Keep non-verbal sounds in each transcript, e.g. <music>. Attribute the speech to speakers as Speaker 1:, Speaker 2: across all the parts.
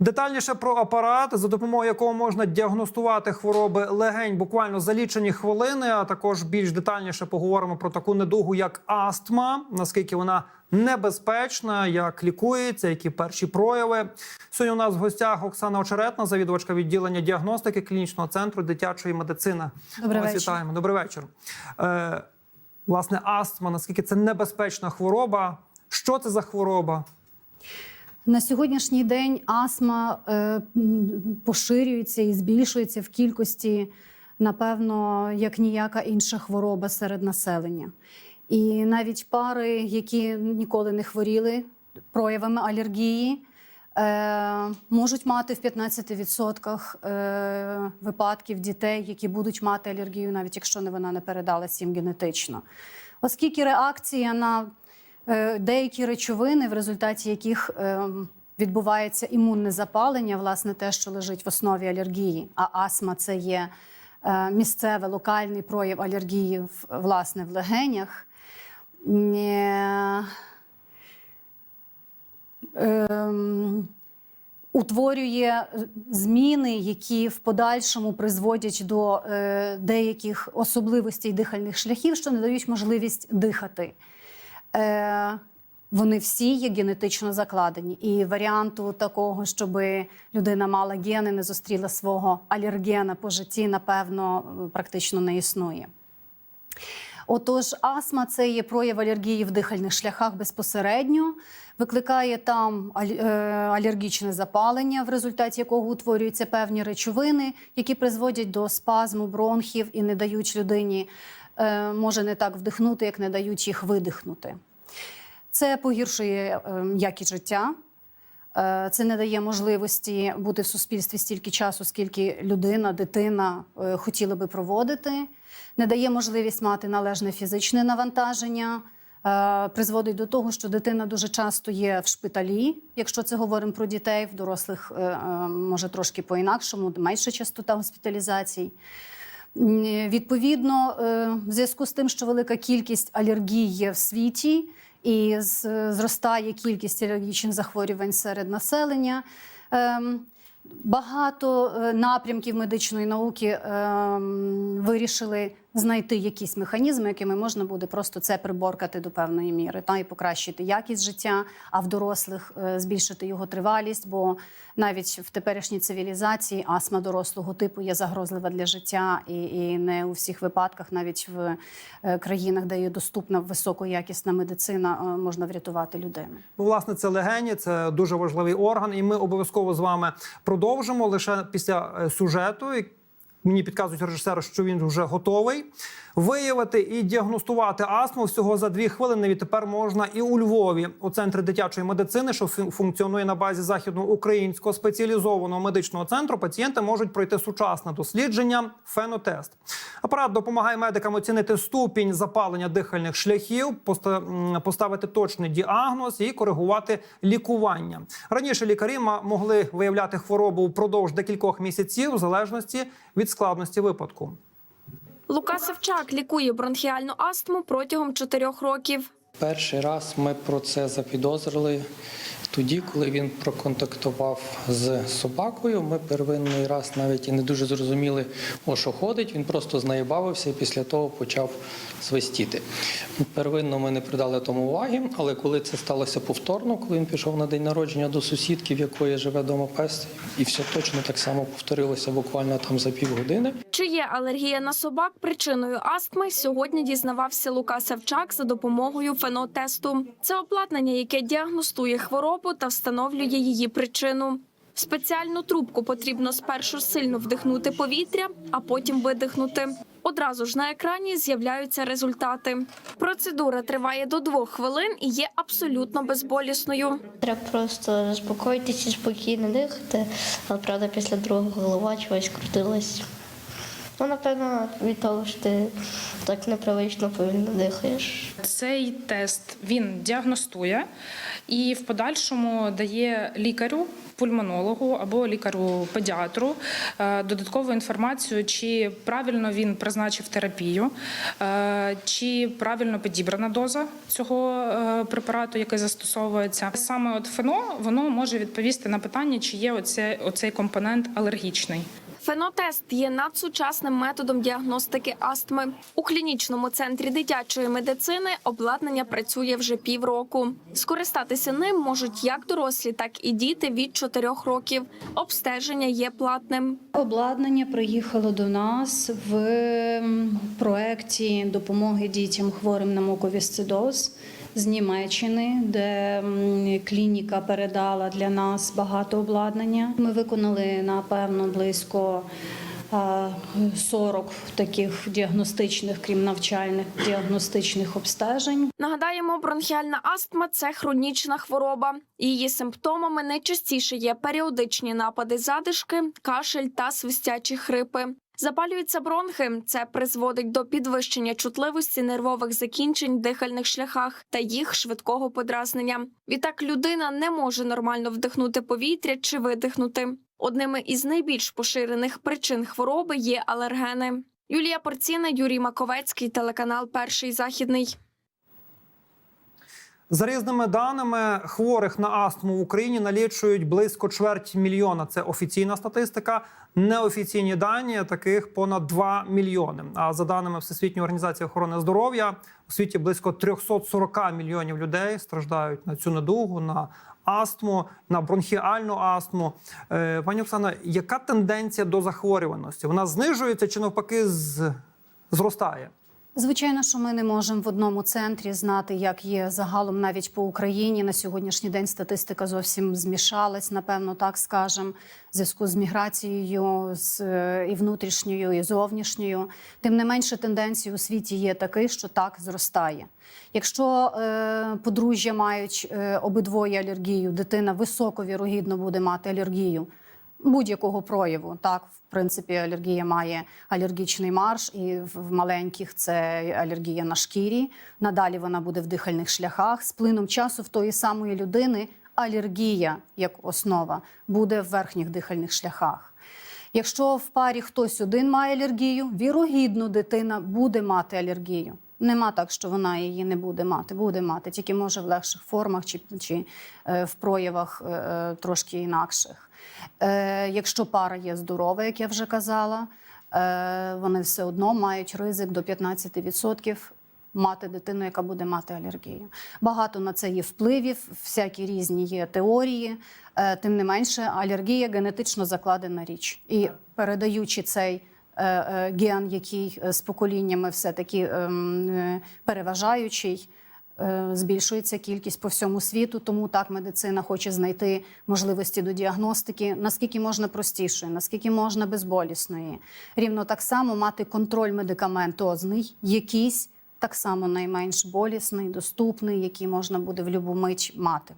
Speaker 1: Детальніше про апарат, за допомогою якого можна діагностувати хвороби легень буквально за лічені хвилини. А також більш детальніше поговоримо про таку недугу, як астма, наскільки вона небезпечна, як лікується, які перші прояви. Сьогодні у нас в гостях Оксана Очеретна, завідувачка відділення діагностики клінічного центру дитячої медицини.
Speaker 2: Добрий вечір.
Speaker 1: вітаємо. Добрий вечір. Е, власне, астма, наскільки це небезпечна хвороба? Що це за хвороба?
Speaker 2: На сьогоднішній день астма е, поширюється і збільшується в кількості, напевно, як ніяка інша хвороба серед населення. І навіть пари, які ніколи не хворіли проявами алергії, е, можуть мати в 15% е, випадків дітей, які будуть мати алергію, навіть якщо вона не передалась їм генетично. Оскільки реакція на деякі речовини, в результаті яких е, відбувається імунне запалення, власне, те, що лежить в основі алергії, а астма це є е, місцевий локальний прояв алергії власне в легенях. Е, ем, утворює зміни, які в подальшому призводять до е, деяких особливостей дихальних шляхів, що не дають можливість дихати. Е, вони всі є генетично закладені. І варіанту такого, щоб людина мала гени, не зустріла свого алергена по житті, напевно, практично не існує. Отож, астма це є прояв алергії в дихальних шляхах безпосередньо, викликає там е, алергічне запалення, в результаті якого утворюються певні речовини, які призводять до спазму бронхів і не дають людині може не так вдихнути, як не дають їх видихнути. Це погіршує е, якість життя. Е, Це не дає можливості бути в суспільстві стільки часу, скільки людина, дитина е, хотіли би проводити, не дає можливість мати належне фізичне навантаження, е, призводить до того, що дитина дуже часто є в шпиталі, якщо це говоримо про дітей, в дорослих е, е, може трошки по-інакшому, менша частота госпіталізацій. Відповідно, е, в зв'язку з тим, що велика кількість алергій є в світі і зростає кількість алергічних захворювань серед населення. ем, Багато е, напрямків медичної науки ем, вирішили знайти якісь механізми, якими можна буде просто це приборкати до певної міри, та і покращити якість життя, а в дорослих е, збільшити його тривалість. Бо навіть в теперішній цивілізації астма дорослого типу є загрозлива для життя, і, і не у всіх випадках, навіть в е, країнах, де є доступна високоякісна медицина, е, можна врятувати людину.
Speaker 1: Ну, власне, це легені, це дуже важливий орган, і ми обов'язково з вами продовжимо лише після сюжету. Мені підказують режисери, що він вже готовий. Виявити і діагностувати астму всього за дві хвилини. Відтепер можна і у Львові, у центрі дитячої медицини, що фун- функціонує на базі західноукраїнського спеціалізованого медичного центру. Пацієнти можуть пройти сучасне дослідження фенотест. Апарат допомагає медикам оцінити ступінь запалення дихальних шляхів, поста- поставити точний діагноз і коригувати лікування. Раніше лікарі могли виявляти хворобу впродовж декількох місяців, в залежності від складності випадку.
Speaker 3: Лука Савчак лікує бронхіальну астму протягом чотирьох років.
Speaker 4: Перший раз ми про це запідозрили тоді, коли він проконтактував з собакою. Ми первинний раз навіть і не дуже зрозуміли, о що ходить. Він просто з нею бавився і після того почав свистіти. Первинно ми не придали тому уваги, але коли це сталося повторно, коли він пішов на день народження до сусідки, в якої живе дома пес, і все точно так само повторилося буквально там за півгодини.
Speaker 3: Чи є алергія на собак причиною астми? Сьогодні дізнавався Лука Савчак за допомогою фенотесту. Це обладнання, яке діагностує хворобу та встановлює її причину. В спеціальну трубку потрібно спершу сильно вдихнути повітря, а потім видихнути. Одразу ж на екрані з'являються результати. Процедура триває до двох хвилин і є абсолютно безболісною.
Speaker 5: Треба просто заспокоїтися, спокійно дихати, але правда після другого голова чогось крутилась. Ну, напевно, від того, що ти так непривично повільно дихаєш.
Speaker 6: Цей тест він діагностує і в подальшому дає лікарю, пульмонологу або лікарю-педіатру е, додаткову інформацію, чи правильно він призначив терапію, е, чи правильно підібрана доза цього е, препарату, який застосовується. Саме от фено воно може відповісти на питання, чи є оце, оцей компонент алергічний.
Speaker 3: Фенотест є надсучасним методом діагностики астми. У клінічному центрі дитячої медицини обладнання працює вже півроку. Скористатися ним можуть як дорослі, так і діти від 4 років. Обстеження є платним.
Speaker 2: Обладнання приїхало до нас в м, проекті допомоги дітям хворим на муковісцидоз з Німеччини, де клініка передала для нас багато обладнання. Ми виконали напевно близько а, 40 таких діагностичних, крім навчальних діагностичних обстежень.
Speaker 3: Нагадаємо, бронхіальна астма це хронічна хвороба. Її симптомами найчастіше є періодичні напади задишки, кашель та свистячі хрипи. Запалюються бронхи. Це призводить до підвищення чутливості нервових закінчень в дихальних шляхах та їх швидкого подразнення. Відтак людина не може нормально вдихнути повітря чи видихнути. Одними із найбільш поширених причин хвороби є алергени. Юлія Порціна, Юрій Маковецький, телеканал Перший західний.
Speaker 1: За різними даними, хворих на астму в Україні налічують близько чверть мільйона. Це офіційна статистика. Неофіційні дані таких понад 2 мільйони. А за даними Всесвітньої організації охорони здоров'я, у світі близько 340 мільйонів людей страждають на цю недугу, на астму, на бронхіальну астму. Е, Пані Оксана, яка тенденція до захворюваності? Вона знижується чи навпаки зростає?
Speaker 2: Звичайно, що ми не можемо в одному центрі знати, як є загалом навіть по Україні. На сьогоднішній день статистика зовсім змішалась, напевно, так скажемо, в зв'язку з міграцією, з е, і внутрішньою, і зовнішньою. Тим не менше, тенденція у світі є такий, що так зростає. Якщо е, подружжя мають е, обидвоє алергію, дитина високовірогідно буде мати алергію будь-якого прояву. Так, в принципі, алергія має алергічний марш, і в маленьких це алергія на шкірі. Надалі вона буде в дихальних шляхах. З плином часу в тої самої людини алергія як основа буде в верхніх дихальних шляхах. Якщо в парі хтось один має алергію, вірогідно дитина буде мати алергію. Нема так, що вона її не буде мати. Буде мати, тільки може в легших формах чи, чи е, в проявах е, е, трошки інакших. Е, якщо пара є здорова, як я вже казала, е, вони все одно мають ризик до 15% мати дитину, яка буде мати алергію. Багато на це є впливів, всякі різні є теорії. Е, тим не менше, алергія генетично закладена річ. І передаючи цей ген, який е, з поколіннями все-таки ем, е, переважаючий, е, збільшується кількість по всьому світу. Тому так медицина хоче знайти можливості до діагностики, наскільки можна простішої, наскільки можна безболісної. Рівно так само мати контроль медикаментозний, якийсь так само найменш болісний, доступний, який можна буде в будь-яку мить мати.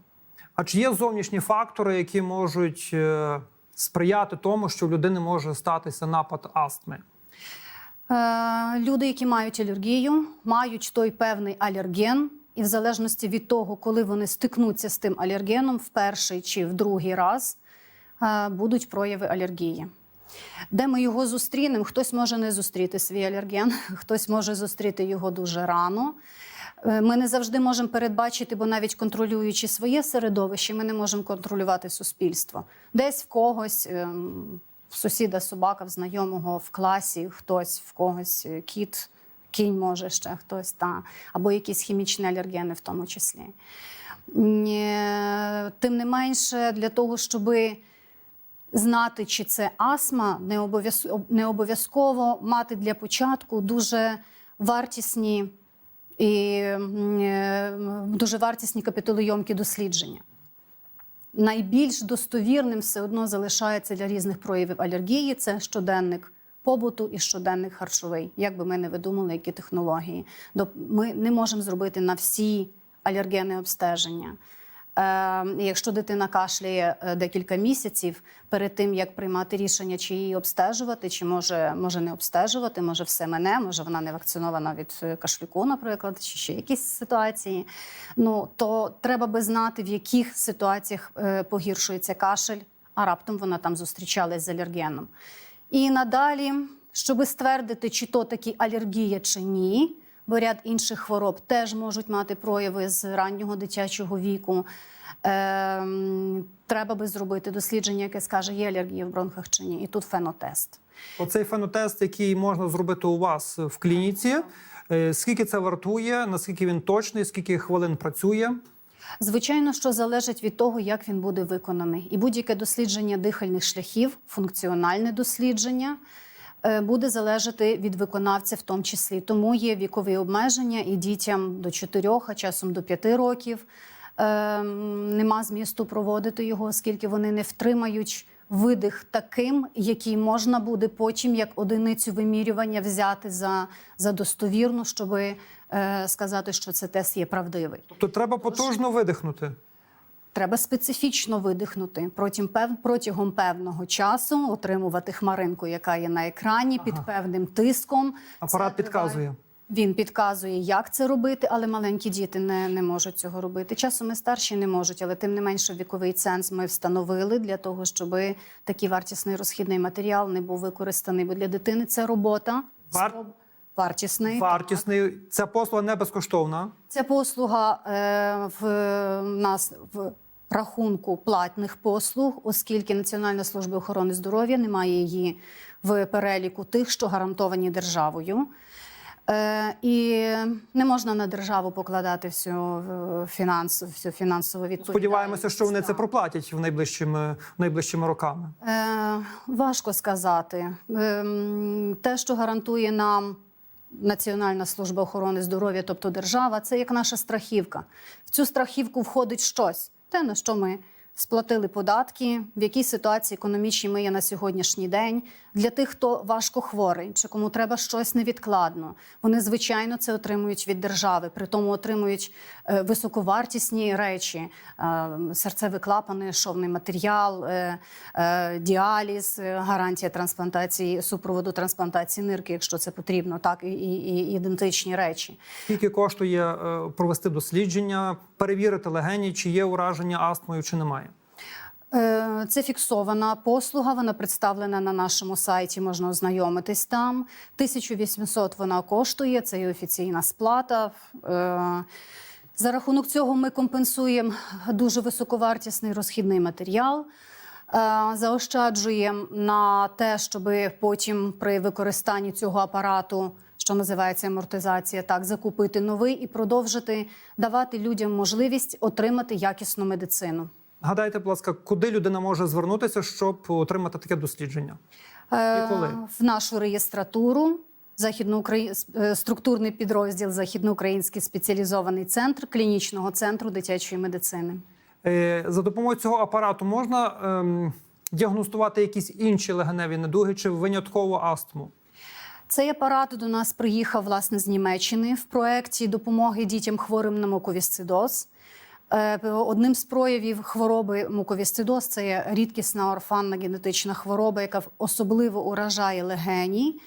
Speaker 1: А чи є зовнішні фактори, які можуть е, сприяти тому, що в людини може статися напад астми?
Speaker 2: Е, Люди, які мають алергію, мають той певний алерген, і в залежності від того, коли вони стикнуться з тим алергеном в перший чи в другий раз, е, будуть прояви алергії. Де ми його зустрінемо, хтось може не зустріти свій алерген, <laughs> хтось може зустріти його дуже рано. Е, Ми не завжди можемо передбачити, бо навіть контролюючи своє середовище, ми не можемо контролювати суспільство. Десь в когось, ем, в сусіда собака, в знайомого в класі, хтось в когось е, кіт, кінь може ще хтось, та, або якісь хімічні алергени в тому числі. Е, Тим не менше, для того, щоби знати, чи це астма, не обов'язково мати для початку дуже вартісні і е, дуже вартісні капіталойомкі дослідження. Найбільш достовірним все одно залишається для різних проявів алергії це щоденник побуту і щоденник харчовий. Як би ми не видумали, які технології. Ми не можемо зробити на всі алергени обстеження. Е, і якщо дитина кашляє е, декілька місяців перед тим, як приймати рішення, чи її обстежувати, чи може, може не обстежувати, може все мене, може вона не вакцинована від е, кашлюку, наприклад, чи ще якісь ситуації. Ну то треба би знати, в яких ситуаціях е, погіршується кашель, а раптом вона там зустрічалась з алергеном. І надалі, щоб ствердити, чи то таки алергія чи ні, бо ряд інших хвороб теж можуть мати прояви з раннього дитячого віку. Ем, треба би зробити дослідження, яке скаже, є алергія в бронхах чи ні. І тут фенотест.
Speaker 1: Оцей фенотест, який можна зробити у вас в клініці. е, Скільки це вартує? Наскільки він точний? Скільки хвилин працює?
Speaker 2: Звичайно, що залежить від того, як він буде виконаний. І будь-яке дослідження дихальних шляхів, функціональне дослідження, е, буде залежати від виконавця, в тому числі. Тому є вікові обмеження і дітям до 4, а часом до 5 років. е, Нема змісту проводити його, оскільки вони не втримають видих таким, який можна буде потім як одиницю вимірювання взяти за, за достовірну, щоб сказати, що це тест є правдивий.
Speaker 1: Тобто треба потужно видихнути.
Speaker 2: Треба специфічно видихнути протягом, пев... протягом певного часу, отримувати хмаринку, яка є на екрані, під певним тиском.
Speaker 1: Апарат
Speaker 2: Це
Speaker 1: підказує.
Speaker 2: Він підказує, як це робити, але маленькі діти не, не можуть цього робити. Часом і старші не можуть, але тим не менше віковий ценз ми встановили для того, щоб такий вартісний розхідний матеріал не був використаний. Бо для дитини це робота.
Speaker 1: Вар-
Speaker 2: Вартісний.
Speaker 1: Вартісний. Ця послуга не безкоштовна.
Speaker 2: Ця послуга е, в нас в рахунку платних послуг, оскільки Національна служба охорони здоров'я не має її в переліку тих, що гарантовані державою. Е, і не можна на державу покладати всю е, фінанс, всю фінансову відповідальність.
Speaker 1: Сподіваємося, що вони це проплатять в найближчими, найближчими роками.
Speaker 2: Е, важко сказати. Ем, те, що гарантує нам Національна служба охорони здоров'я, тобто держава, це як наша страхівка. В цю страхівку входить щось, те, на що ми сплатили податки, в якій ситуації економічній ми є на сьогоднішній день. Для тих, хто важко хворий, чи кому треба щось невідкладно. Вони, звичайно, це отримують від держави, при тому отримують е, високовартісні речі: е, серцевий клапани, шовний матеріал, е, діаліз, гарантія трансплантації, супроводу трансплантації нирки, якщо це потрібно, так і, і, ідентичні речі.
Speaker 1: Скільки коштує провести дослідження, перевірити легені, чи є ураження астмою, чи немає?
Speaker 2: Е, Це фіксована послуга. Вона представлена на нашому сайті. Можна ознайомитись там. 1800 вона коштує. Це і офіційна сплата. Е, За рахунок цього ми компенсуємо дуже високовартісний розхідний матеріал. Е, Заощаджуємо на те, щоб потім при використанні цього апарату, що називається амортизація, так закупити новий і продовжити давати людям можливість отримати якісну медицину.
Speaker 1: Гадайте, будь ласка, куди людина може звернутися, щоб отримати таке дослідження?
Speaker 2: Е,
Speaker 1: І коли?
Speaker 2: В нашу реєстратуру. Західноукраї... е, структурний підрозділ Західноукраїнський спеціалізований центр клінічного центру дитячої медицини.
Speaker 1: Е, За допомогою цього апарату можна ем, діагностувати якісь інші легеневі недуги чи винятково астму?
Speaker 2: Цей апарат до нас приїхав власне з Німеччини в проєкті допомоги дітям хворим на муковісцидоз. Е, Одним з проявів хвороби муковісцидоз це є рідкісна орфанна генетична хвороба, яка особливо уражає легені.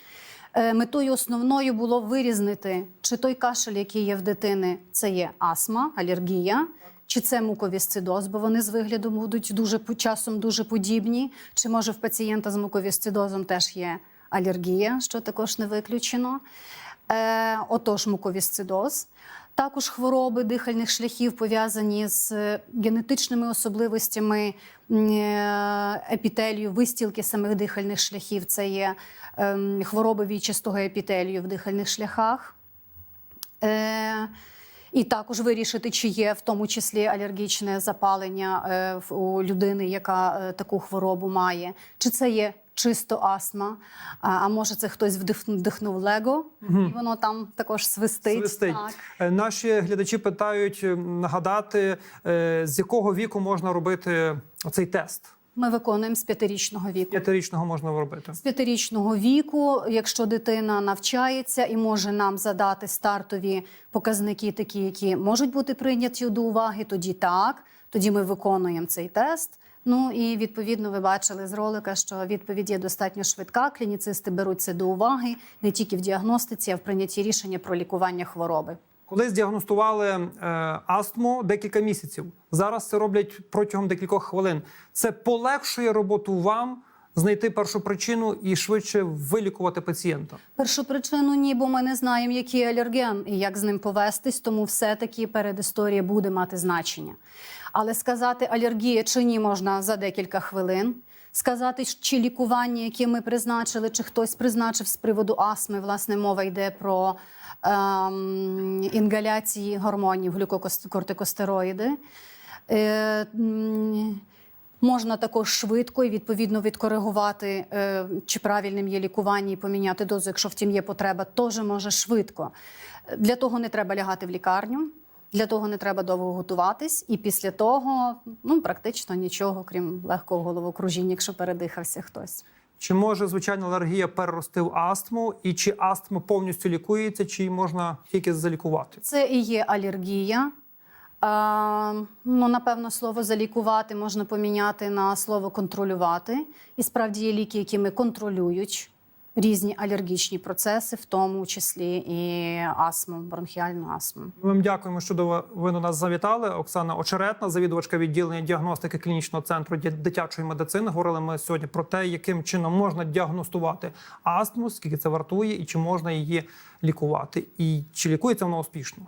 Speaker 2: Е, Метою основною було вирізнити, чи той кашель, який є в дитини, це є астма, алергія, чи це муковісцидоз, бо вони з вигляду будуть дуже часом дуже подібні. Чи може в пацієнта з муковісцидозом теж є алергія, що також не виключено. Е, отож, муковісцидоз. Також хвороби дихальних шляхів пов'язані з е, генетичними особливостями е, епітелію, вистілки самих дихальних шляхів. Це є ем, хвороби вічистого епітелію в дихальних шляхах. Е, і також вирішити, чи є в тому числі алергічне запалення у людини, яка таку хворобу має, чи це є чисто астма, а, а може це хтось вдих- вдихнув лего, і воно там також свистить.
Speaker 1: Свистить.
Speaker 2: Так.
Speaker 1: Е, Наші глядачі питають нагадати, е, з якого віку можна робити цей тест.
Speaker 2: Ми виконуємо з п'ятирічного віку.
Speaker 1: П'ятирічного можна робити.
Speaker 2: З п'ятирічного віку, якщо дитина навчається і може нам задати стартові показники, такі, які можуть бути прийняті до уваги, тоді так. Тоді ми виконуємо цей тест. Ну і відповідно ви бачили з ролика, що відповідь є достатньо швидка. Клініцисти беруть це до уваги не тільки в діагностиці, а в прийнятті рішення про лікування хвороби.
Speaker 1: Колись діагностували е, астму декілька місяців. Зараз це роблять протягом декількох хвилин. Це полегшує роботу вам знайти першу причину і швидше вилікувати пацієнта.
Speaker 2: Першу причину ні, бо ми не знаємо, який алерген і як з ним повестись, тому все-таки передісторія буде мати значення. Але сказати алергія чи ні можна за декілька хвилин. Сказати, чи лікування, яке ми призначили, чи хтось призначив з приводу астми, власне, мова йде про ем, інгаляції гормонів, глюкокортикостероїди. Е, Можна також швидко і відповідно відкоригувати, е, чи правильним є лікування і поміняти дозу, якщо втім є потреба, теж може швидко. Для того не треба лягати в лікарню, для того не треба довго готуватись, і після того ну практично нічого, крім легкого головокружіння, якщо передихався хтось.
Speaker 1: Чи може звичайна алергія перерости в астму, і чи астма повністю лікується, чи її можна тільки залікувати?
Speaker 2: Це і є алергія. А, ну, напевно, слово залікувати можна поміняти на слово контролювати. І справді є ліки, якими контролюють різні алергічні процеси, в тому числі і астму, бронхіальну астму.
Speaker 1: Ми вам дякуємо, що ви до нас завітали. Оксана Очеретна, завідувачка відділення діагностики клінічного центру дитячої медицини. Говорили ми сьогодні про те, яким чином можна діагностувати астму, скільки це вартує, і чи можна її лікувати, і чи лікується вона успішно.